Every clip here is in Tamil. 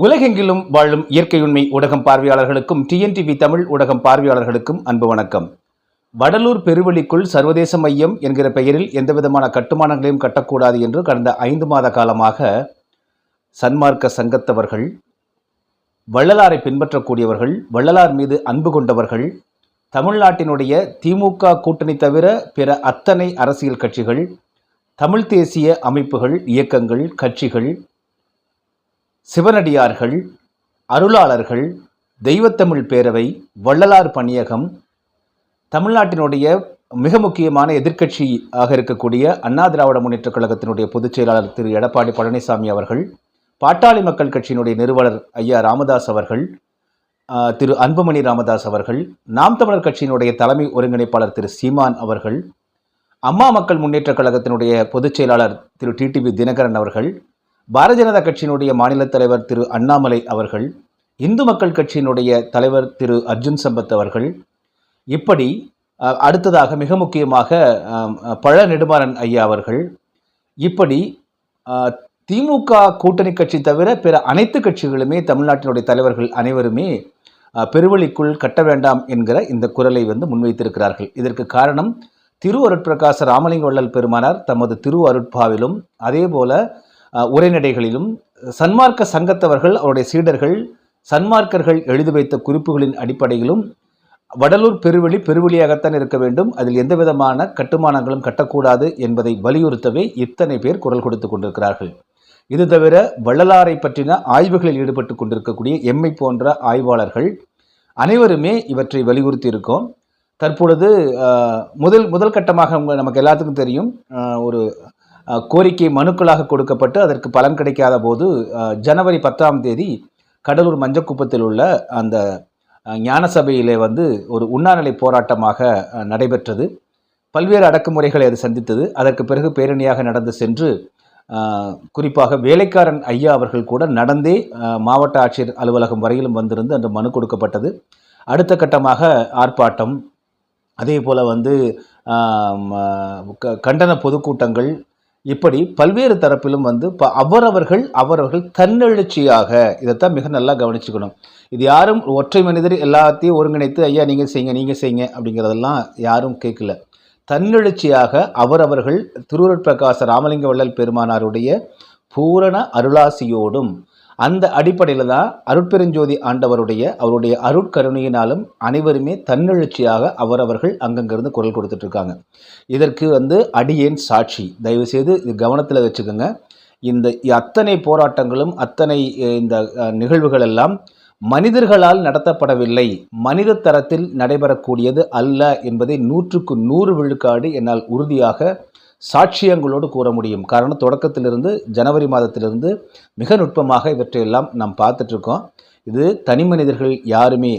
உலகெங்கிலும் வாழும் இயற்கையுண்மை ஊடகம் பார்வையாளர்களுக்கும் டிஎன்டிவி தமிழ் ஊடகம் பார்வையாளர்களுக்கும் அன்பு வணக்கம். வடலூர் பெருவெளிக்குள் சர்வதேச மையம் என்கிற பெயரில் எந்தவிதமான கட்டுமானங்களையும் கட்டக்கூடாது என்று கடந்த ஐந்து மாத காலமாக சன்மார்க்க சங்கத்தவர்கள் வள்ளலாரை பின்பற்றக்கூடியவர்கள் வள்ளலார் மீது அன்பு கொண்டவர்கள் தமிழ்நாட்டினுடைய திமுக கூட்டணி தவிர பிற அத்தனை அரசியல் கட்சிகள் தமிழ் தேசிய அமைப்புகள் இயக்கங்கள் கட்சிகள் சிவனடியார்கள் அருளாளர்கள் தெய்வத்தமிழ் பேரவை வள்ளலார் பணியகம் தமிழ்நாட்டினுடைய மிக முக்கியமான எதிர்க்கட்சி ஆக இருக்கக்கூடிய அண்ணா திராவிட முன்னேற்றக் கழகத்தினுடைய பொதுச் செயலாளர் திரு. எடப்பாடி பழனிசாமி அவர்கள் பாட்டாளி மக்கள் கட்சியினுடைய நிறுவனர் ஐயா ராமதாஸ் அவர்கள் திரு. அன்புமணி ராமதாஸ் அவர்கள் நாம் தமிழர் கட்சியினுடைய தலைமை ஒருங்கிணைப்பாளர் திரு. சீமான் அவர்கள் அம்மா மக்கள் முன்னேற்றக் கழகத்தினுடைய பொதுச் செயலாளர் திரு. டிடிவி தினகரன் அவர்கள் பாரதிய ஜனதா கட்சியினுடைய மாநில தலைவர் திரு அண்ணாமலை அவர்கள் இந்து மக்கள் கட்சியினுடைய தலைவர் திரு அர்ஜுன் சம்பத் அவர்கள் இப்படி அடுத்ததாக மிக முக்கியமாக பழ நெடுமாறன் ஐயா அவர்கள் இப்படி திமுக கூட்டணி கட்சி தவிர பிற அனைத்து கட்சிகளுமே தமிழ்நாட்டினுடைய தலைவர்கள் அனைவருமே பெருவழிக்குள் கட்ட வேண்டாம் என்கிற இந்த குரலை வந்து முன்வைத்திருக்கிறார்கள். இதற்கு காரணம் திரு அருட்பிரகாச ராமலிங்க வள்ளல் பெருமானார் தமது திரு அருட்பாவிலும் அதே போல உரைநடைகளிலும் சன்மார்க்க சங்கத்தவர்கள் அவருடைய சீடர்கள் சன்மார்க்கர்கள் எழுதி வைத்த குறிப்புகளின் அடிப்படையிலும் வடலூர் பெருவெளி பெருவெளியாகத்தான் இருக்க வேண்டும். அதில் எந்த விதமான கட்டுமானங்களும் கட்டக்கூடாது என்பதை வலியுறுத்தவே இத்தனை பேர் குரல் கொடுத்து கொண்டிருக்கிறார்கள். இது தவிர வள்ளலாரை பற்றின ஆய்வுகளில் ஈடுபட்டு கொண்டிருக்கக்கூடிய எம்மை போன்ற ஆய்வாளர்கள் அனைவருமே இவற்றை வலியுறுத்தி இருக்கோம் தற்பொழுது முதல் முதல் கட்டமாக நமக்கு எல்லாத்துக்கும் தெரியும். ஒரு கோரிக்கை மனுக்களாக கொடுக்கப்பட்டு அதற்கு பலன் கிடைக்காத போது ஜனவரி பத்தாம் தேதி கடலூர் மஞ்சக்குப்பத்தில் உள்ள அந்த ஞான சபையிலே வந்து ஒரு உண்ணாநிலை போராட்டமாக நடைபெற்றது. பல்வேறு அடக்குமுறைகளை அது சந்தித்தது. அதற்கு பிறகு பேரணியாக நடந்து சென்று குறிப்பாக வேலைக்காரன் ஐயா அவர்கள் கூட நடந்தே மாவட்ட ஆட்சியர் அலுவலகம் வரையிலும் வந்திருந்து அந்த மனு கொடுக்கப்பட்டது. அடுத்த கட்டமாக ஆர்ப்பாட்டம் அதே போல் வந்து க- கண்டன பொதுக்கூட்டங்கள் இப்படி பல்வேறு தரப்பிலும் வந்து ப- அவரவர்கள் அவரவர்கள் தன்னெழுச்சியாக இதைத்தான் மிக நல்லா கவனிச்சுக்கணும். இது யாரும் ஒற்றை மனிதர் எல்லாத்தையும் ஒருங்கிணைத்து ஐயா நீங்கள் செய்யுங்க நீங்கள் செய்யுங்க அப்படிங்கிறதெல்லாம் யாரும் கேட்கல. தன்னெழுச்சியாக அவரவர்கள் திருவருட்பிரகாச ராமலிங்க வள்ளல் பெருமானாருடைய பூரண அருளாசியோடும் அந்த அடிப்படையில் தான் அருட்பெருஞ்சோதி ஆண்டவருடைய அவருடைய அருட்கருணையினாலும் அனைவருமே தன்னெழுச்சியாக அவரவர்கள் அங்கங்கிருந்து குரல் கொடுத்துட்ருக்காங்க. இதற்கு வந்து அடியேன் சாட்சி. தயவுசெய்து இது கவனத்தில் வச்சுக்கோங்க. இந்த அத்தனை போராட்டங்களும் அத்தனை இந்த நிகழ்வுகள் எல்லாம் மனிதர்களால் நடத்தப்படவில்லை. மனித தரத்தில் நடைபெறக்கூடியது அல்ல என்பதை நூற்றுக்கு நூறு விழுக்காடு என்னால் உறுதியாக சாட்சியங்களோடு கூற முடியும். காரணம் தொடக்கத்திலிருந்து ஜனவரி மாதத்திலிருந்து மிக நுட்பமாக இவற்றையெல்லாம் நாம் பார்த்துட்ருக்கோம் இது தனி மனிதர்கள் யாருமே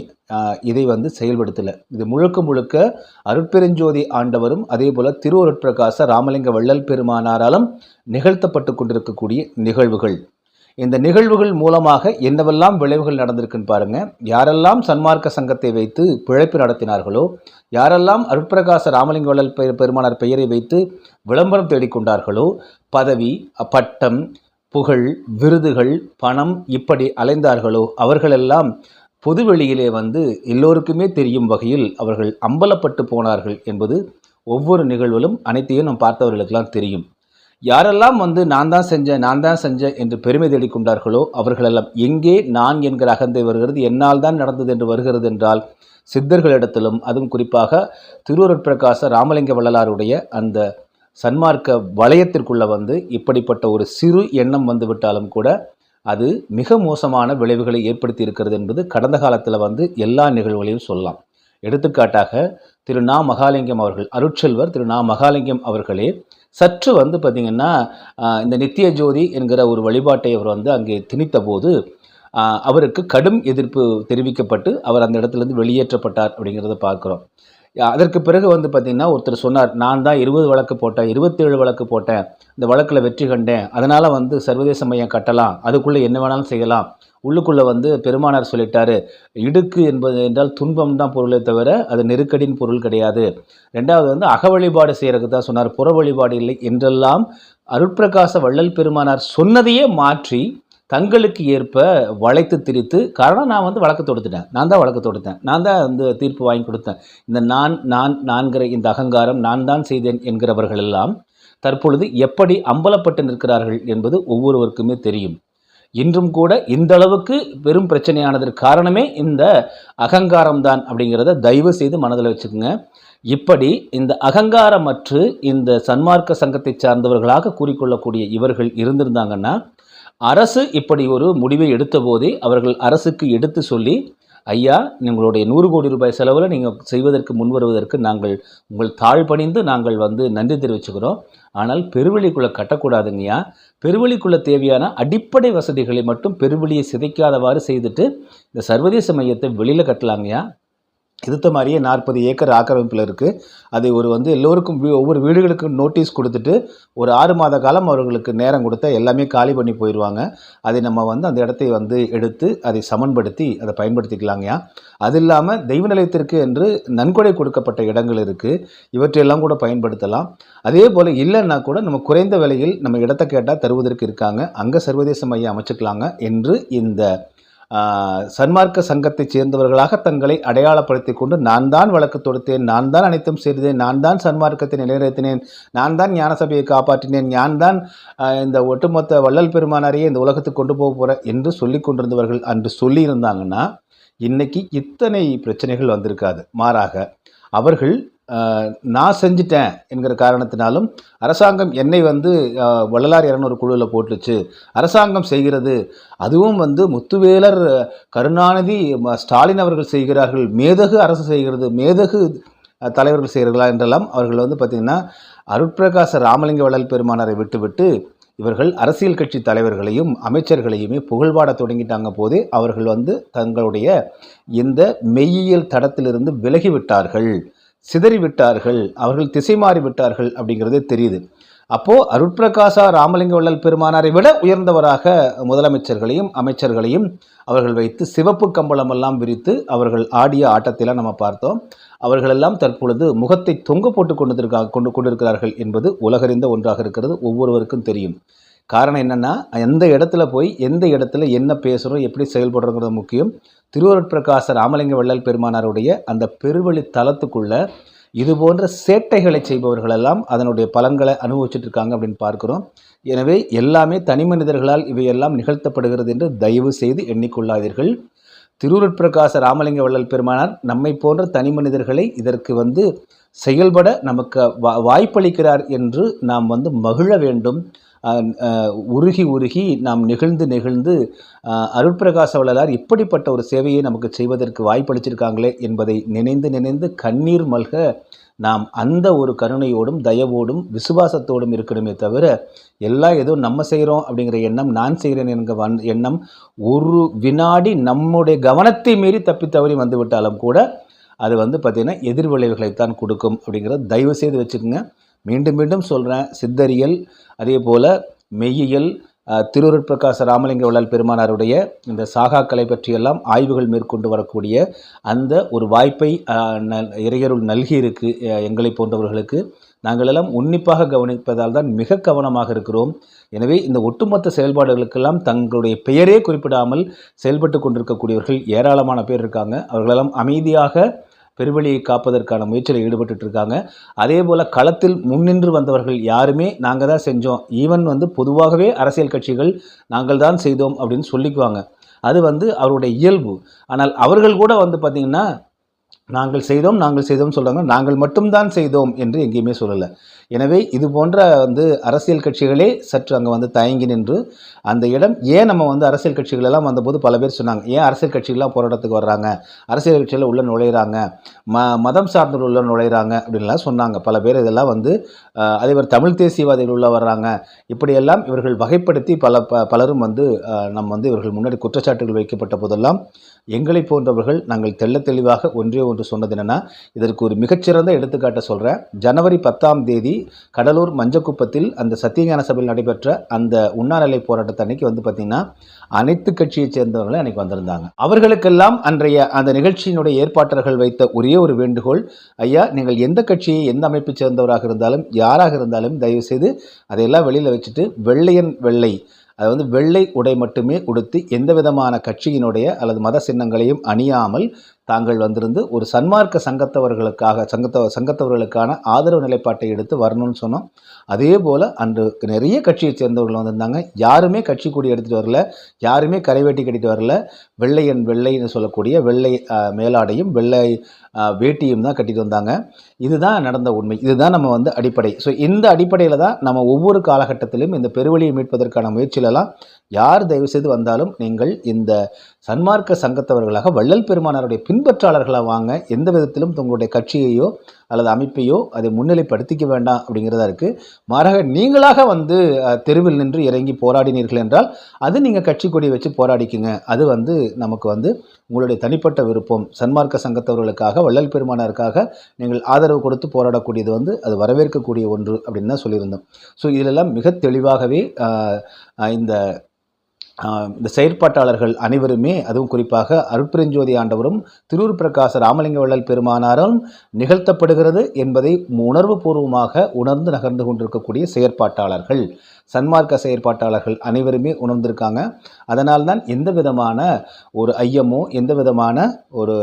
இதை வந்து செயல்படுத்தலை. இது முழுக்க முழுக்க அருட்பெருஞ்சோதி ஆண்டவரும் அதே போல் திருவருட்பிரகாச ராமலிங்க வள்ளல் பெருமானாராலும் நிகழ்த்தப்பட்டு கொண்டிருக்கக்கூடிய நிகழ்வுகள். இந்த நிகழ்வுகள் மூலமாக என்னவெல்லாம் விளைவுகள் நடந்திருக்குன்னு பாருங்க. யாரெல்லாம் சன்மார்க்க சங்கத்தை வைத்து பிழைப்பு நடத்தினார்களோ யாரெல்லாம் அருட்பிரகாச ராமலிங்க வள்ளல் பெருமானார் பெயரை வைத்து விளம்பரம் தேடிக்கொண்டார்களோ பதவி பட்டம் புகழ் விருதுகள் பணம் இப்படி அலைந்தார்களோ அவர்களெல்லாம் பொதுவெளியிலே வந்து எல்லோருக்குமே தெரியும் வகையில் அவர்கள் அம்பலப்பட்டு போனார்கள் என்பது ஒவ்வொரு நிகழ்விலும் அனைத்தையும் நாம் பார்த்தவர்களுக்கெல்லாம் தெரியும். யாரெல்லாம் வந்து நான் தான் செஞ்சேன் நான் தான் செஞ்சேன் என்று பெருமை தேடிக் கொண்டார்களோ அவர்களெல்லாம் எங்கே நான் என்கிற அகந்தை வருகிறது என்னால் தான் நடந்தது என்று வருகிறது என்றால் சித்தர்களிடத்திலும் அதுவும் குறிப்பாக திருவருட்பிரகாச ராமலிங்க வள்ளலாருடைய அந்த சன்மார்க்க வளையத்திற்குள்ளே வந்து இப்படிப்பட்ட ஒரு சிறு எண்ணம் வந்துவிட்டாலும் கூட அது மிக மோசமான விளைவுகளை ஏற்படுத்தி இருக்கிறது என்பது கடந்த காலத்தில் வந்து எல்லா நிகழ்வுகளையும் சொல்லலாம். எடுத்துக்காட்டாக திரு. நா. மகாலிங்கம் அவர்கள் அருட்செல்வர் திரு. நா. மகாலிங்கம் அவர்களே சற்று வந்து பார்த்திங்கன்னா இந்த நித்திய ஜோதி என்கிற ஒரு வழிபாட்டை அவர் வந்து அங்கே திணித்த போது அவருக்கு கடும் எதிர்ப்பு தெரிவிக்கப்பட்டு அவர் அந்த இடத்துலேருந்து வெளியேற்றப்பட்டார் அப்படிங்கிறத பார்க்குறோம். அதற்கு பிறகு வந்து பார்த்திங்கன்னா ஒருத்தர் சொன்னார் நான் தான் இருபது வழக்கு போட்டேன் இருபத்தேழு வழக்கு போட்டேன் இந்த வழக்கில் வெற்றி கண்டேன் அதனால் வந்து சர்வதேச மையம் கட்டலாம் அதுக்குள்ளே என்ன வேணாலும் செய்யலாம் உள்ளுக்குள்ளே வந்து பெருமானார் சொல்லிட்டாரு இடுக்கு என்பது என்றால் துன்பம் தான் பொருளே தவிர அது நெருக்கடியின் பொருள் கிடையாது. ரெண்டாவது வந்து அக வழிபாடு செய்கிறதுக்கு தான் சொன்னார் புற வழிபாடு இல்லை என்றெல்லாம் அருட்பிரகாச வள்ளல் பெருமானார் சொன்னதையே மாற்றி தங்களுக்கு ஏற்ப வளைத்து திரித்து காரணம் நான் வந்து வழக்கு தொடுத்துட்டேன். நான் தான் வழக்கு தொடுத்தேன். நான் தான் வந்து தீர்ப்பு வாங்கி கொடுத்தேன். இந்த நான் நான் நான்கிற இந்த அகங்காரம் நான் தான் செய்தேன் என்கிறவர்கள் எல்லாம் தற்பொழுது எப்படி அம்பலப்பட்டு நிற்கிறார்கள் என்பது ஒவ்வொருவருக்குமே தெரியும். இன்றும் கூட இந்த அளவுக்கு பெரும் பிரச்சனையானதற்கு காரணமே இந்த அகங்காரம்தான் அப்படிங்கிறத தயவு செய்து மனதில் வச்சுக்கோங்க. இப்படி இந்த அகங்காரமற்று இந்த சன்மார்க்க சங்கத்தை சார்ந்தவர்களாக கூறிக்கொள்ளக்கூடிய இவர்கள் இருந்திருந்தாங்கன்னா அரசு இப்படி ஒரு முடிவை எடுத்த போதே அவர்கள் அரசுக்கு எடுத்து சொல்லி ஐயா உங்களுடைய நூறு கோடி ரூபாய் செலவில் நீங்கள் செய்வதற்கு முன் வருவதற்கு நாங்கள் உங்கள் தாழ் பணிந்து நாங்கள் வந்து நன்றி தெரிவிச்சுக்கிறோம். ஆனால் பெருவெளிக்குள்ளே கட்டக்கூடாதுங்கய்யா. பெருவெளிக்குள்ளே தேவையான அடிப்படை வசதிகளை மட்டும் பெருவெளியை சிதைக்காதவாறு செய்துட்டு இந்த சர்வதேச மையத்தை வெளியில் கட்டலாங்கய்யா. இதுத்த மாதிரியே நாற்பது ஏக்கர் ஆக்கிரமிப்பில் இருக்குது அதை ஒரு வந்து எல்லோருக்கும் வீ- ஒவ்வொரு வீடுகளுக்கும் நோட்டீஸ் கொடுத்துட்டு ஒரு ஆறு மாத காலம் அவர்களுக்கு நேரம் கொடுத்தா எல்லாமே காலி பண்ணி போயிடுவாங்க. அதை நம்ம வந்து அந்த இடத்தை வந்து எடுத்து அதை சமன்படுத்தி அதை பயன்படுத்திக்கலாங்கய்யா அது இல்லாமல் தெய்வ நிலையத்திற்கு என்று நன்கொடை கொடுக்கப்பட்ட இடங்கள் இருக்குது இவற்றையெல்லாம் கூட பயன்படுத்தலாம். அதே போல் இல்லைன்னா கூட நம்ம குறைந்த விலையில் நம்ம இடத்த கேட்டால் தருவதற்கு இருக்காங்க. அங்கே சர்வதேச மையம் அமைச்சுக்கலாங்க என்று இந்த சன்மார்க்க சங்கத்தைச் சேர்ந்தவர்களாக தங்களை அடையாளப்படுத்தி கொண்டு நான் தான் வழக்கு தொடுத்தேன் நான் தான் அனைத்தும் செய்தேன் நான் தான் சன்மார்க்கத்தை நிலைநிறுத்தினேன் நான் தான் ஞான சபையை காப்பாற்றினேன் நான் தான் இந்த ஒட்டுமொத்த வள்ளல் பெருமானாரையே இந்த உலகத்துக்கு கொண்டு போக போகிறேன் என்று சொல்லி கொண்டிருந்தவர்கள் அன்று சொல்லியிருந்தாங்கன்னா இன்னைக்கு இத்தனை பிரச்சனைகள் வந்திருக்காது. மாறாக அவர்கள் நான் செஞ்சிட்டேன் என்கிற காரணத்தினாலும் அரசாங்கம் என்னை வந்து வள்ளலார் இரநூறு குழுவில் போட்டுச்சு. அரசாங்கம் செய்கிறது அதுவும் வந்து முத்துவேலர் கருணாநிதி ஸ்டாலின் அவர்கள் செய்கிறார்கள் மேதகு அரசு செய்கிறது மேதகு தலைவர்கள் செய்கிறார்களா என்றெல்லாம் அவர்கள் வந்து பார்த்திங்கன்னா அருட்பிரகாச ராமலிங்க வள்ளல் பெருமானாரை விட்டுவிட்டு இவர்கள் அரசியல் கட்சி தலைவர்களையும் அமைச்சர்களையுமே புகழ்பாட தொடங்கிட்டாங்க போதே அவர்கள் வந்து தங்களுடைய இந்த மெய்யியல் தடத்திலிருந்து விலகிவிட்டார்கள் சிதறிவிட்டார்கள் அவர்கள் திசை மாறி விட்டார்கள் அப்படிங்கிறது தெரியுது. அப்போது அருட்பிரகாசா ராமலிங்க வள்ளல் பெருமானாரை விட உயர்ந்தவராக முதலமைச்சர்களையும் அமைச்சர்களையும் அவர்கள் வைத்து சிவப்பு கம்பளமெல்லாம் விரித்து அவர்கள் ஆடிய ஆட்டத்திலாம் நம்ம பார்த்தோம். அவர்களெல்லாம் தற்பொழுது முகத்தை தொங்க போட்டு கொண்டு கொண்டு கொண்டிருக்கிறார்கள் என்பது உலகறிந்த ஒன்றாக இருக்கிறது ஒவ்வொருவருக்கும் தெரியும். காரணம் என்னென்னா எந்த இடத்துல போய் எந்த இடத்துல என்ன பேசுகிறோம் எப்படி செயல்படுறோங்கிறது முக்கியம். திருவருட்பிரகாச ராமலிங்க வள்ளல் பெருமானாருடைய அந்த பெருவழி தளத்துக்குள்ள இது போன்ற சேட்டைகளை செய்பவர்களெல்லாம் அதனுடைய பலன்களை அனுபவிச்சுட்டு இருக்காங்க அப்படின்னு பார்க்குறோம். எனவே எல்லாமே தனி மனிதர்களால் இவையெல்லாம் நிகழ்த்தப்படுகிறது என்று தயவு செய்து எண்ணிக்கொள்ளாதீர்கள். திருவருட்பிரகாச ராமலிங்க வள்ளல் பெருமானார் நம்மை போன்ற தனி மனிதர்களை இதற்கு வந்து செயல்பட நமக்கு வா வாய்ப்பளிக்கிறார் என்று நாம் வந்து மகிழ வேண்டும். உருகி உருகி நாம் நெகிழ்ந்து நெகிழ்ந்து அருட்பிரகாச வள்ளலார் இப்படிப்பட்ட ஒரு சேவையை நமக்கு செய்வதற்கு வாய்ப்பளிச்சிருக்காங்களே என்பதை நினைந்து நினைந்து கண்ணீர் மல்க நாம் அந்த ஒரு கருணையோடும் தயவோடும் விசுவாசத்தோடும் இருக்கணுமே தவிர எல்லாம் ஏதோ நம்ம செய்கிறோம் அப்படிங்கிற எண்ணம் நான் செய்கிறேன் என்கிற வன் எண்ணம் ஒரு வினாடி நம்முடைய கவனத்தை மீறி தப்பி தவறி வந்துவிட்டாலும் கூட அது வந்து பார்த்திங்கன்னா எதிர்விளைவுகளைத்தான் கொடுக்கும் அப்படிங்கிறத தயவு செய்து வச்சுக்கோங்க. மீண்டும் மீண்டும் சொல்கிறேன் சித்தரியல் அதே போல் மெய்யியல் அஹ், திருவருட்பிரகாச ராமலிங்க வள்ளல் பெருமானாருடைய இந்த சாகாக்களை பற்றியெல்லாம் ஆய்வுகள் மேற்கொண்டு வரக்கூடிய அந்த ஒரு வாய்ப்பை நல் இறையருள் நல்கியிருக்கு எங்களை போன்றவர்களுக்கு. நாங்கள் எல்லாம் உன்னிப்பாக கவனிப்பதால் தான் மிக கவனமாக இருக்கிறோம். எனவே இந்த ஒட்டுமொத்த செயல்பாடுகளுக்கெல்லாம் தங்களுடைய பெயரே குறிப்பிடாமல் செயல்பட்டு கொண்டிருக்கக்கூடியவர்கள் ஏராளமான பேர் இருக்காங்க. அவர்களெல்லாம் அமைதியாக பெருவெளியை காப்பதற்கான முயற்சியில் ஈடுபட்டுட்டு இருக்காங்க அதே போல் களத்தில் முன்னின்று வந்தவர்கள் யாருமே நாங்கள் தான் செஞ்சோம். ஈவன் வந்து பொதுவாகவே அரசியல் கட்சிகள் நாங்கள் தான் செய்தோம் அப்படின்னு சொல்லிக்குவாங்க. அது வந்து அவருடைய இயல்பு. ஆனால் அவர்கள் கூட வந்து பார்த்திங்கன்னா நாங்கள் செய்தோம் நாங்கள் செய்தோம் சொல்கிறாங்க நாங்கள் மட்டும்தான் செய்தோம் என்று எங்கேயுமே சொல்லலை. எனவே இது போன்ற வந்து அரசியல் கட்சிகளே சற்று அங்கே வந்து தயங்கி நின்று அந்த இடம் ஏன் நம்ம வந்து அரசியல் கட்சிகளெல்லாம் வந்தபோது பல பேர் சொன்னாங்க ஏன் அரசியல் கட்சிகள்லாம் போராட்டத்துக்கு வர்றாங்க? அரசியல் கட்சியில் உள்ள நுழையிறாங்க. ம மதம் சார்ந்தவர்கள் உள்ள நுழையிறாங்க. அப்படின்லாம் சொன்னாங்க. பல பேர் இதெல்லாம் வந்து அஹ், அதே தமிழ் தேசியவாதிகள் உள்ள வர்றாங்க. இப்படியெல்லாம் இவர்கள் வகைப்படுத்தி பல ப பலரும் வந்து நம்ம வந்து இவர்கள் முன்னாடி குற்றச்சாட்டுகள் வைக்கப்பட்ட போதெல்லாம் எங்களை போன்றவர்கள் நாங்கள் தெள்ளத் தெளிவாக ஒன்றே ஒன்று சொன்னது என்னென்னா இதற்கு ஒரு மிகச்சிறந்த எடுத்துக்காட்டை சொல்கிறேன் ஜனவரி பத்தாம் தேதி கடலூர் மஞ்சக்குப்பத்தில் அந்த சத்தியஞான சபையில் நடைபெற்ற அந்த உண்ணாநிலை போராட்டத்தை அன்னைக்கு வந்து பார்த்திங்கன்னா அனைத்து கட்சியை சேர்ந்தவர்களும் அன்னைக்கு வந்திருந்தாங்க. அவர்களுக்கெல்லாம் அன்றைய அந்த நிகழ்ச்சியினுடைய ஏற்பாட்டர்கள் வைத்த ஒரே ஒரு வேண்டுகோள் ஐயா நீங்கள் எந்த கட்சியை எந்த அமைப்பை சேர்ந்தவராக இருந்தாலும் யாராக இருந்தாலும் தயவுசெய்து அதையெல்லாம் வெளியில் வச்சுட்டு வெள்ளையன் வெள்ளை அது வந்து வெள்ளை உடை மட்டுமே உடுத்தி எந்த விதமான கட்சியினுடைய அல்லது மத சின்னங்களையும் அணியாமல் தாங்கள் வந்திருந்து ஒரு சன்மார்க்க சங்கத்தவர்களுக்காக சங்கத்த சங்கத்தவர்களுக்கான ஆதரவு நிலைப்பாட்டை எடுத்து வரணும்னு சொன்னோம். அதே போல் அன்று நிறைய கட்சியை சேர்ந்தவர்கள் வந்திருந்தாங்க. யாருமே கட்சி கூடி எடுத்துகிட்டு வரல. யாருமே கரைவேட்டி கட்டிட்டு வரல. வெள்ளையன் வெள்ளைன்னு சொல்லக்கூடிய வெள்ளை மேலாடையும் வெள்ளை வேட்டியும் தான் கட்டிட்டு வந்தாங்க. இதுதான் நடந்த உண்மை. இதுதான் நம்ம வந்து அடிப்படை. ஸோ இந்த அடிப்படையில் தான் நம்ம ஒவ்வொரு காலகட்டத்திலும் இந்த பெருவழியை மீட்பதற்கான முயற்சியிலலாம் யார் தயவு செய்து வந்தாலும் நீங்கள் இந்த சன்மார்க்க சங்கத்தவர்களாக வள்ளல் பெருமானாருடைய பின்பற்றாளர்களாக வாங்க எந்த விதத்திலும் உங்களுடைய கட்சியையோ அல்லது அமைப்பையோ அதை முன்னிலைப்படுத்திக்க வேண்டாம் அப்படிங்கிறதா இருக்குது மாறாக நீங்களாக வந்து தெருவில் நின்று இறங்கி போராடினீர்கள் என்றால் அது நீங்கள் கட்சி கொடி வச்சு போராடிக்குங்க. அது வந்து நமக்கு வந்து உங்களுடைய தனிப்பட்ட விருப்பம். சன்மார்க்க சங்கத்தவர்களுக்காக வள்ளல் பெருமானாருக்காக நீங்கள் ஆதரவு கொடுத்து போராடக்கூடியது வந்து அது வரவேற்கக்கூடிய ஒன்று அப்படின்னு தான் சொல்லியிருந்தோம். ஸோ இதிலெல்லாம் மிக தெளிவாகவே இந்த இந்த செயற்பாட்டாளர்கள் அனைவருமே அதுவும் குறிப்பாக அருட்பெருஞ்சோதி ஆண்டவரும் திருவுரு பிரகாச ராமலிங்க வள்ளல் பெருமானாரும் நிகழ்த்தப்படுகிறது என்பதை உணர்வு பூர்வமாக உணர்ந்து நகர்ந்து கொண்டிருக்கக்கூடிய செயற்பாட்டாளர்கள். சன்மார்க்க செயற்பாட்டாளர்கள் அனைவருமே உணர்ந்திருக்காங்க. அதனால்தான் எந்த விதமான ஒரு ஐயமோ எந்த விதமான ஒரு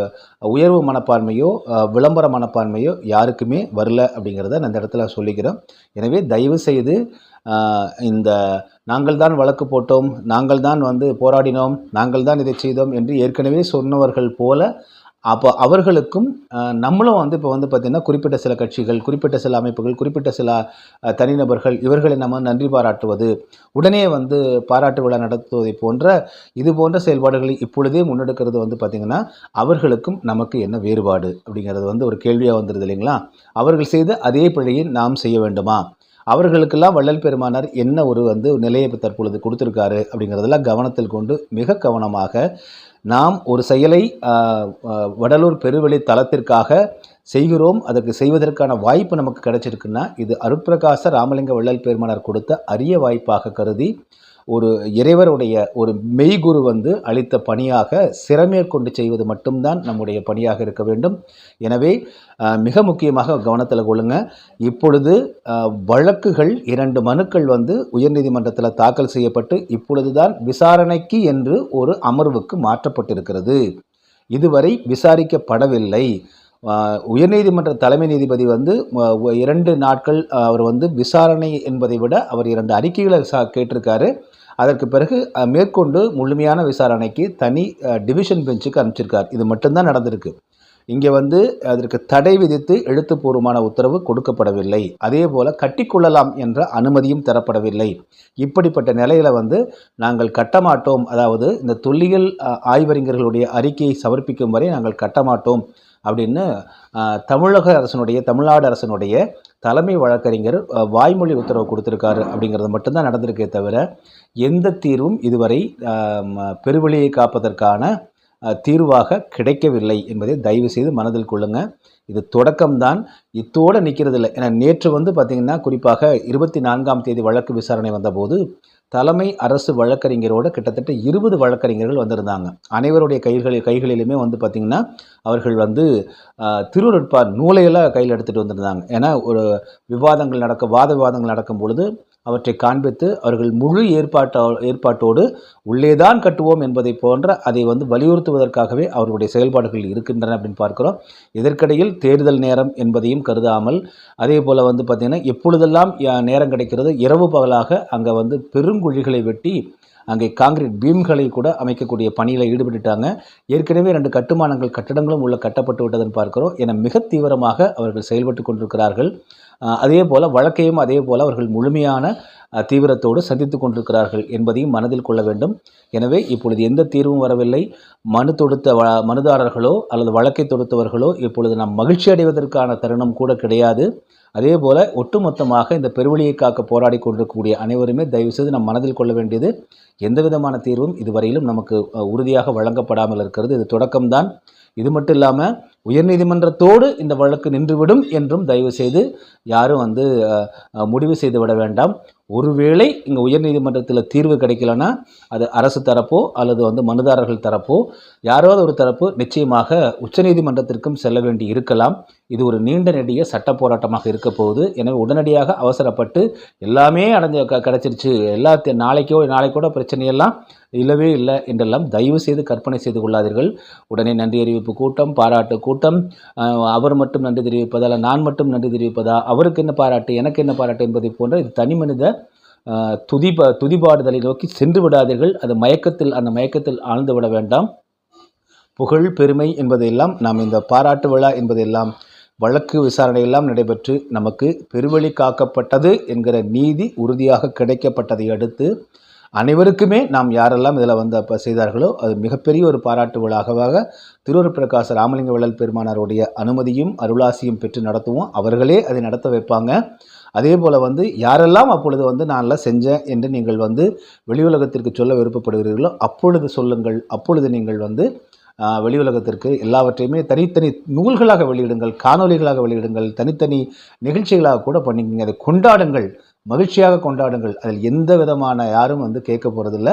உயர்வு மனப்பான்மையோ விளம்பர மனப்பான்மையோ யாருக்குமே வரல அப்படிங்கிறத நான் இந்த இடத்துல சொல்லிக்கிறோம் எனவே தயவு செய்து இந்த நாங்கள் தான் வழக்கு போட்டோம் நாங்கள் தான் வந்து போராடினோம் நாங்கள் தான் இதை செய்தோம் என்று ஏற்கனவே சொன்னவர்கள் போல அப்போ அவர்களுக்கும் நம்மளும் வந்து இப்போ வந்து பார்த்திங்கன்னா குறிப்பிட்ட சில கட்சிகள் குறிப்பிட்ட சில அமைப்புகள் குறிப்பிட்ட சில தனிநபர்கள் இவர்களை நம்ம நன்றி பாராட்டுவது உடனே வந்து பாராட்டு விழா நடத்துவதை போன்ற இது போன்ற செயல்பாடுகளை இப்பொழுதே முன்னெடுக்கிறது வந்து பார்த்திங்கன்னா அவர்களுக்கும் நமக்கு என்ன வேறுபாடு அப்படிங்கிறது வந்து ஒரு கேள்வியாக வந்துடுது இல்லைங்களா? அவர்கள் செய்த அதே பிழையை நாம் செய்ய வேண்டுமா? அவர்களுக்கெல்லாம் வள்ளல் பெருமானார் என்ன ஒரு வந்து நிலையை தற்பொழுது கொடுத்துருக்காரு அப்படிங்கிறதெல்லாம் கவனத்தில் கொண்டு மிக கவனமாக நாம் ஒரு செயலை வடலூர் பெருவெளி தளத்திற்காக செய்கிறோம். அதற்கு செய்வதற்கான வாய்ப்பு நமக்கு கிடைச்சிருக்குன்னா இது அருட்பிரகாச ராமலிங்க வள்ளல் பெருமானார் கொடுத்த அரிய வாய்ப்பாக கருதி ஒரு இறைவருடைய ஒரு மெய்குரு வந்து அளித்த பணியாக சிறமேற்கொண்டு செய்வது மட்டும்தான் நம்முடைய பணியாக இருக்க வேண்டும். எனவே மிக முக்கியமாக கவனத்தில் கொள்ளுங்க. இப்பொழுது வழக்குகள் இரண்டு மனுக்கள் வந்து உயர்நீதிமன்றத்தில் தாக்கல் செய்யப்பட்டு இப்பொழுதுதான் விசாரணைக்கு என்று ஒரு அமர்வுக்கு மாற்றப்பட்டிருக்கிறது. இதுவரை விசாரிக்கப்படவில்லை. உயர்நீதிமன்ற தலைமை நீதிபதி வந்து இரண்டு நாட்கள் அவர் வந்து விசாரணை என்பதை விட அவர் இரண்டு அறிக்கைகளை சா கேட்டிருக்காரு. அதற்கு பிறகு மேற்கொண்டு முழுமையான விசாரணைக்கு தனி டிவிஷன் பெஞ்சுக்கு அனுப்பிச்சிருக்கார். இது மட்டும்தான் நடந்திருக்கு. இங்கே வந்து அதற்கு தடை விதித்து எழுத்துப்பூர்வமான உத்தரவு கொடுக்கப்படவில்லை. அதே போல் கட்டிக்கொள்ளலாம் என்ற அனுமதியும் தரப்படவில்லை. இப்படிப்பட்ட நிலையில் வந்து நாங்கள் கட்டமாட்டோம். அதாவது இந்த தொல்லியல் ஆய்வறிஞர்களுடைய அறிக்கையை சமர்ப்பிக்கும் வரை நாங்கள் கட்டமாட்டோம். அப்படின்னு தமிழக அரசனுடைய தமிழ்நாடு அரசனுடைய தலைமை வழக்கறிஞர் வாய்மொழி உத்தரவு கொடுத்துருக்காரு அப்படிங்கிறது மட்டும்தான் நடந்திருக்கே தவிர எந்த தீர்வும் இதுவரை பெருவழியை பெருவெளியை காப்பதற்கான தீர்வாக கிடைக்கவில்லை என்பதை தயவு செய்து மனதில் கொள்ளுங்கள் இது தொடக்கம்தான். இத்தோடு நிற்கிறது இல்லை ஏன்னா நேற்று வந்து பார்த்திங்கன்னா குறிப்பாக இருபத்தி நான்காம் தேதி வழக்கு விசாரணை வந்தபோது தலைமை அரசு வழக்கறிஞரோட கிட்டத்தட்ட இருபது வழக்கறிஞர்கள் வந்திருந்தாங்க. அனைவருடைய கைகளில் கைகளிலுமே வந்து பார்த்திங்கன்னா அவர்கள் வந்து ஆஹ், நூலையெல்லாம் கையில் எடுத்துகிட்டு வந்திருந்தாங்க. ஏன்னா ஒரு விவாதங்கள் நடக்க வாத விவாதங்கள் நடக்கும் பொழுது அவற்றை காண்பித்து அவர்கள் முழு ஏற்பாட்டோ ஏற்பாட்டோடு உள்ளேதான் கட்டுவோம் என்பதை போன்ற அதை வந்து வலியுறுத்துவதற்காகவே அவர்களுடைய செயல்பாடுகள் இருக்கின்றன அப்படின்னு பார்க்கிறோம். இதற்கிடையில் தேர்தல் நேரம் என்பதையும் கருதாமல் அதே போல் வந்து பார்த்திங்கன்னா எப்பொழுதெல்லாம் யா- நேரம் கிடைக்கிறது இரவு பகலாக அங்கே வந்து பெருங்குழிகளை வெட்டி அங்கே காங்கிரீட் பீம்களை கூட அமைக்கக்கூடிய பணியில் ஈடுபட்டுட்டாங்க. ஏற்கனவே ரெண்டு கட்டுமானங்கள் கட்டடங்களும் உள்ள கட்டப்பட்டு விட்டதுன்னு பார்க்கிறோம். என மிக தீவிரமாக அவர்கள் செயல்பட்டு கொண்டிருக்கிறார்கள். அதே போல் வழக்கையும் அதே போல் அவர்கள் முழுமையான தீவிரத்தோடு சந்தித்து கொண்டிருக்கிறார்கள் என்பதையும் மனதில் கொள்ள வேண்டும். எனவே இப்பொழுது எந்த தீர்வும் வரவில்லை. மனு தொடுத்த வ மனுதாரர்களோ அல்லது வழக்கை தொடுத்தவர்களோ இப்பொழுது நாம் மகிழ்ச்சி அடைவதற்கான தருணம் கூட கிடையாது. அதே போல் ஒட்டுமொத்தமாக இந்த பெருவழியை காக்க போராடி கொண்டிருக்கக்கூடிய அனைவருமே தயவுசெய்து நம் மனதில் கொள்ள வேண்டியது எந்த விதமான தீர்வும் இதுவரையிலும் நமக்கு உறுதியாக வழங்கப்படாமல் இருக்கிறது. இது தொடக்கம்தான். இது மட்டும் இல்லாமல் உயர்நீதிமன்றத்தோடு இந்த வழக்கு நின்றுவிடும் என்றும் தயவு செய்து யாரும் வந்து முடிவு செய்து விட வேண்டாம். ஒருவேளை இங்கே உயர்நீதிமன்றத்தில் தீர்வு கிடைக்கலனா அது அரசு தரப்போ அல்லது வந்து மனுதாரர்கள் தரப்போ யாராவது ஒரு தரப்பு நிச்சயமாக உச்சநீதிமன்றத்திற்கும் செல்ல வேண்டி இருக்கலாம். இது ஒரு நீண்ட நெடிய சட்ட போராட்டமாக இருக்க போகுது. எனவே உடனடியாக அவசரப்பட்டு எல்லாமே அடைஞ்ச க கிடச்சிருச்சு. எல்லா நாளைக்கோ நாளைக்கூட பிரச்சனையெல்லாம் இல்லவே இல்லை என்றெல்லாம் தயவு செய்து கற்பனை செய்து கொள்ளாதீர்கள். உடனே நன்றி அறிவிப்பு கூட்டம் பாராட்டு கூட்டம். அவர் மட்டும் நன்றி தெரிவிப்பதா இல்லை நான் மட்டும் நன்றி தெரிவிப்பதா அவருக்கு என்ன பாராட்டு எனக்கு என்ன பாராட்டு என்பதை போன்ற இது தனி மனித அஹ், துதிப துதிபாடுதலை நோக்கி சென்று விடாதீர்கள். அது மயக்கத்தில் அந்த மயக்கத்தில் ஆழ்ந்து விட வேண்டாம். புகழ் பெருமை என்பதையெல்லாம் நாம் இந்த பாராட்டு விழா என்பதையெல்லாம் வழக்கு விசாரணையெல்லாம் நடைபெற்று நமக்கு பெருவழி காக்கப்பட்டது என்கிற நீதி உறுதியாக கிடைக்கப்பட்டதை அடுத்து அனைவருக்குமே நாம் யாரெல்லாம் இதில் வந்து அப்போ செய்தார்களோ அது மிகப்பெரிய ஒரு பாராட்டு விழாவாக திருவரு பிரகாச ராமலிங்க வள்ளல் பெருமானாருடைய அனுமதியும் அருளாசியும் பெற்று நடத்துவோம். அவர்களே அதை நடத்த வைப்பாங்க. அதே போல் வந்து யாரெல்லாம் அப்பொழுது வந்து நான்லாம் செஞ்சேன் என்று நீங்கள் வந்து வெளி உலகத்திற்கு சொல்ல விருப்பப்படுகிறீர்களோ அப்பொழுது சொல்லுங்கள். அப்பொழுது நீங்கள் வந்து வெளி உலகத்திற்கு எல்லாவற்றையுமே தனித்தனி நூல்களாக வெளியிடுங்கள் காணொளிகளாக வெளியிடுங்கள் தனித்தனி நிகழ்ச்சிகளாக கூட பண்ணிக்கிங்க. அதை கொண்டாடுங்கள். மகிழ்ச்சியாக கொண்டாடுங்கள். அதில் எந்த விதமான யாரும் வந்து கேட்க போகிறதில்ல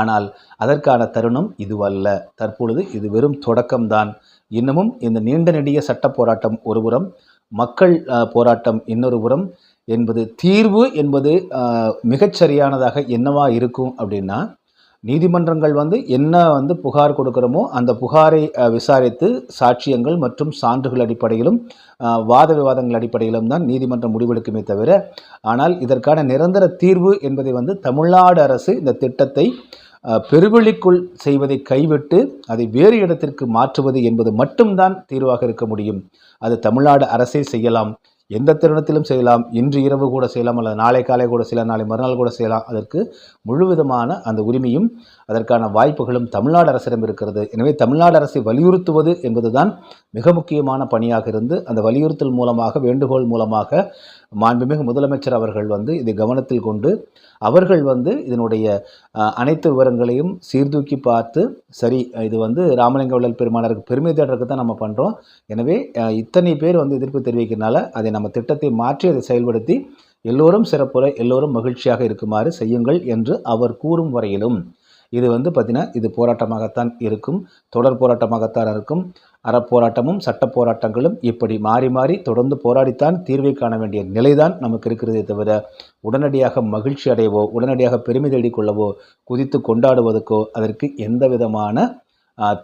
ஆனால் அதற்கான தருணம் இதுவல்ல. தற்பொழுது இது வெறும் தொடக்கம்தான். இன்னமும் இந்த நீண்ட நெடிய சட்ட போராட்டம் ஒருபுறம் மக்கள் போராட்டம் இன்னொரு புறம் என்பது தீர்வு என்பது மிகச்சரியானதாக என்னவா இருக்கும் அப்படின்னா நீதிமன்றங்கள் வந்து என்ன வந்து புகார் கொடுக்குறோமோ அந்த புகாரை விசாரித்து சாட்சியங்கள் மற்றும் சான்றுகள் அடிப்படையிலும் வாத விவாதங்கள் அடிப்படையிலும் தான் நீதிமன்றம் முடிவெடுக்குமே தவிர ஆனால் இதற்கான நிரந்தர தீர்வு என்பதை வந்து தமிழ்நாடு அரசு இந்த திட்டத்தை பெருவெளிக்குள் செய்வதை கைவிட்டு அதை வேறு இடத்திற்கு மாற்றுவது என்பது மட்டும்தான் தீர்வாக இருக்க முடியும். அது தமிழ்நாடு அரசே செய்யலாம். எந்த தருணத்திலும் செய்யலாம். இன்று இரவு கூட செய்யலாம் அல்லது நாளை காலை கூட செய்யலாம் நாளை மறுநாள் கூட செய்யலாம். அதற்கு முழுவிதமான அந்த உரிமையும் அதற்கான வாய்ப்புகளும் தமிழ்நாடு அரசிடம் இருக்கிறது. எனவே தமிழ்நாடு அரசை வலியுறுத்துவது என்பதுதான் மிக முக்கியமான பணியாக இருந்து அந்த வலியுறுத்தல் மூலமாக வேண்டுகோள் மூலமாக மாண்புமிகு முதலமைச்சர் அவர்கள் வந்து இதை கவனத்தில் கொண்டு அவர்கள் வந்து இதனுடைய அனைத்து விவரங்களையும் சீர்தூக்கி பார்த்து சரி இது வந்து ராமலிங்க வள்ளல் பெருமானருக்கு பெருமை தேடுறதுக்கு தான் நம்ம பண்ணுறோம் எனவே இத்தனை பேர் வந்து எதிர்ப்பு தெரிவிக்கிறனால அதை நம்ம திட்டத்தை மாற்றி அதை செயல்படுத்தி எல்லோரும் சிறப்புற எல்லோரும் மகிழ்ச்சியாக இருக்குமாறு செய்யுங்கள் என்று அவர் கூறும் வரையிலும். இது வந்து பார்த்திங்கன்னா இது போராட்டமாகத்தான் இருக்கும் தொடர் போராட்டமாகத்தான் இருக்கும். அறப்போராட்டமும் சட்ட போராட்டங்களும் இப்படி மாறி மாறி தொடர்ந்து போராடித்தான் தீர்வை காண வேண்டிய நிலைதான் நமக்கு இருக்கிறதே தவிர உடனடியாக மகிழ்ச்சி அடையவோ உடனடியாக பெருமை தேடிக்கொள்ளவோ குதித்து கொண்டாடுவதற்கோ அதற்கு எந்த விதமான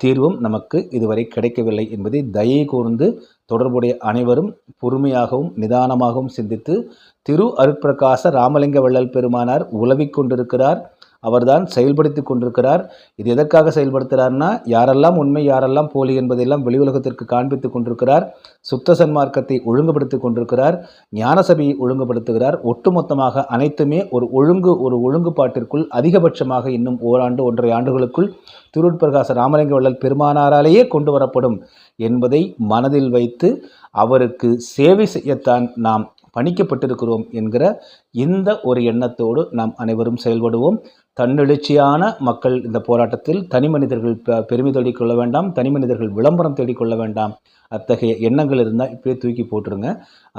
தீர்வும் நமக்கு இதுவரை கிடைக்கவில்லை என்பதை தயை கூர்ந்து தொடர்புடைய அனைவரும் பொறுமையாகவும் நிதானமாகவும் சிந்தித்து திரு அருட்பிரகாச ராமலிங்க வள்ளல் பெருமானார் உலவிக் கொண்டிருக்கிறார். அவர்தான் செயல்படுத்தி கொண்டிருக்கிறார். இது எதற்காக செயல்படுத்துகிறார்னா யாரெல்லாம் உண்மை யாரெல்லாம் போலி என்பதையெல்லாம் வெளி உலகத்திற்கு காண்பித்துக் கொண்டிருக்கிறார். சுத்த சன்மார்க்கத்தை ஒழுங்குபடுத்திக் கொண்டிருக்கிறார். ஞானசபையை ஒழுங்குபடுத்துகிறார். ஒட்டுமொத்தமாக அனைத்துமே ஒரு ஒழுங்கு ஒரு ஒழுங்குபாட்டிற்குள் அதிகபட்சமாக இன்னும் ஓராண்டு ஒன்றரை ஆண்டுகளுக்குள் திருட்பிரகாச ராமலிங்க வள்ளல் பெருமானாராலேயே கொண்டு வரப்படும் என்பதை மனதில் வைத்து அவருக்கு சேவை செய்யத்தான் நாம் பணிக்கப்பட்டிருக்கிறோம் என்கிற இந்த ஒரு எண்ணத்தோடு நாம் அனைவரும் செயல்படுவோம். தன்னெழுச்சியான மக்கள் இந்த போராட்டத்தில் தனி மனிதர்கள் பெருமை தேடிக் கொள்ள வேண்டாம் தனி மனிதர்கள் விளம்பரம் தேடிக்கொள்ள வேண்டாம். அத்தகைய எண்ணங்கள் இருந்தால் இப்படியே தூக்கி போட்டுருங்க.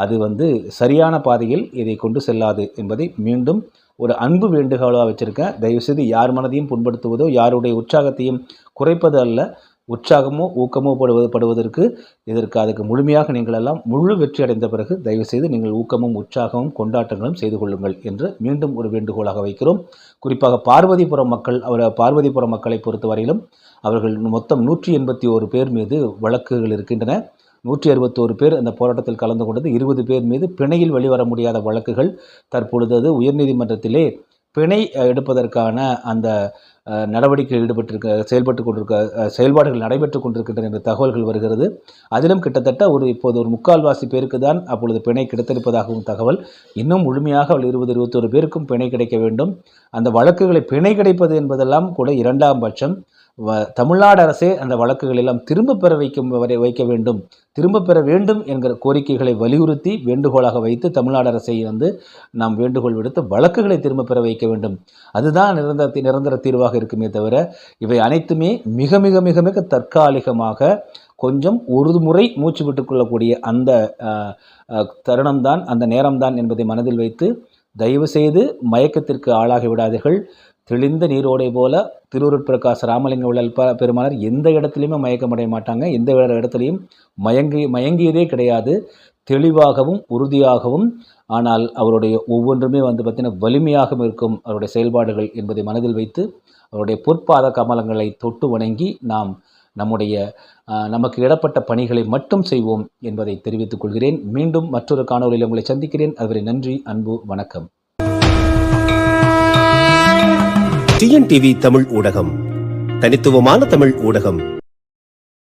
அது வந்து சரியான பாதையில் இதை கொண்டு செல்லாது என்பதை மீண்டும் ஒரு அன்பு வேண்டுகோளாக வச்சுருக்கேன். தயவுசெய்து யார் மனதையும் புண்படுத்துவதோ யாருடைய உற்சாகத்தையும் குறைப்பது அல்ல. உற்சாகமோ ஊக்கமோ படுவது படுவதற்கு இதற்கு அதுக்கு முழுமையாக நீங்கள் எல்லாம் முழு வெற்றி அடைந்த பிறகு தயவுசெய்து நீங்கள் ஊக்கமும் உற்சாகமும் கொண்டாட்டங்களும் செய்து கொள்ளுங்கள் என்று மீண்டும் ஒரு வேண்டுகோளாக வைக்கிறோம். குறிப்பாக பார்வதிபுரம் மக்கள் அவர் பார்வதிபுரம் மக்களை பொறுத்தவரையிலும் அவர்கள் மொத்தம் நூற்றி எண்பத்தி ஒரு பேர் மீது வழக்குகள் இருக்கின்றன. நூற்றி அறுபத்தோரு பேர் அந்த போராட்டத்தில் கலந்து கொண்டது இருபது பேர் மீது பிணையில் வெளிவர முடியாத வழக்குகள் தற்பொழுது அது உயர்நீதிமன்றத்திலே பிணை எடுப்பதற்கான அந்த நடவடிக்கை ஈடுபட்டிருக்க செயல்பட்டு கொண்டிருக்க செயல்பாடுகள் நடைபெற்று கொண்டிருக்கின்றன என்ற தகவல்கள் வருகிறது. அதிலும் கிட்டத்தட்ட ஒரு இப்போது ஒரு முக்கால்வாசி பேருக்கு தான் அப்பொழுது பிணை கிடைத்திருப்பதாகவும் தகவல். இன்னும் முழுமையாக ஒரு இருபது இருபத்தொரு பேருக்கும் பிணை கிடைக்க வேண்டும். அந்த வழக்குகளை பிணை கிடைப்பது என்பதெல்லாம் கூட இரண்டாம் பட்சம். வ- தமிழ்நாடு அரசே அந்த வழக்குகள் எல்லாம் திரும்ப பெற வைக்கும் வரை வைக்க வேண்டும். திரும்ப பெற வேண்டும் என்கிற கோரிக்கைகளை வலியுறுத்தி வேண்டுகோளாக வைத்து தமிழ்நாடு அரசை வந்து நாம் வேண்டுகோள் விடுத்து வழக்குகளை திரும்ப பெற வைக்க வேண்டும். அதுதான் நிரந்தர நிரந்தர தீர்வாக இருக்குமே தவிர இவை அனைத்துமே மிக மிக மிக மிக தற்காலிகமாக கொஞ்சம் ஒரு முறை மூச்சு விட்டுக்கொள்ளக்கூடிய அந்த தருணம்தான் அந்த நேரம்தான் என்பதை மனதில் வைத்து தயவு செய்து மயக்கத்திற்கு ஆளாகி விடாதீர்கள். தெளிந்த நீரோடை போல திருவருட்பிரகாச ராமலிங்க உள்ள பெருமானர் எந்த இடத்துலையுமே மயக்கமடைய மாட்டாங்க. எந்த இடத்துலையும் மயங்கி மயங்கியதே கிடையாது. தெளிவாகவும் உறுதியாகவும் ஆனால் அவருடைய ஒவ்வொன்றுமே வந்து பார்த்திங்கன்னா வலிமையாகவும் இருக்கும் அவருடைய செயல்பாடுகள் என்பதை மனதில் வைத்து அவருடைய பொற்பாத கமலங்களை தொட்டு வணங்கி நாம் நம்முடைய நமக்கு இடப்பட்ட பணிகளை மட்டும் செய்வோம் என்பதை தெரிவித்துக் கொள்கிறேன். மீண்டும் மற்றொரு காணொலியில் உங்களை சந்திக்கிறேன். அதுவரை நன்றி அன்பு வணக்கம். டிஎன்டிவி தமிழ் ஊடகம். தனித்துவமான தமிழ் ஊடகம்.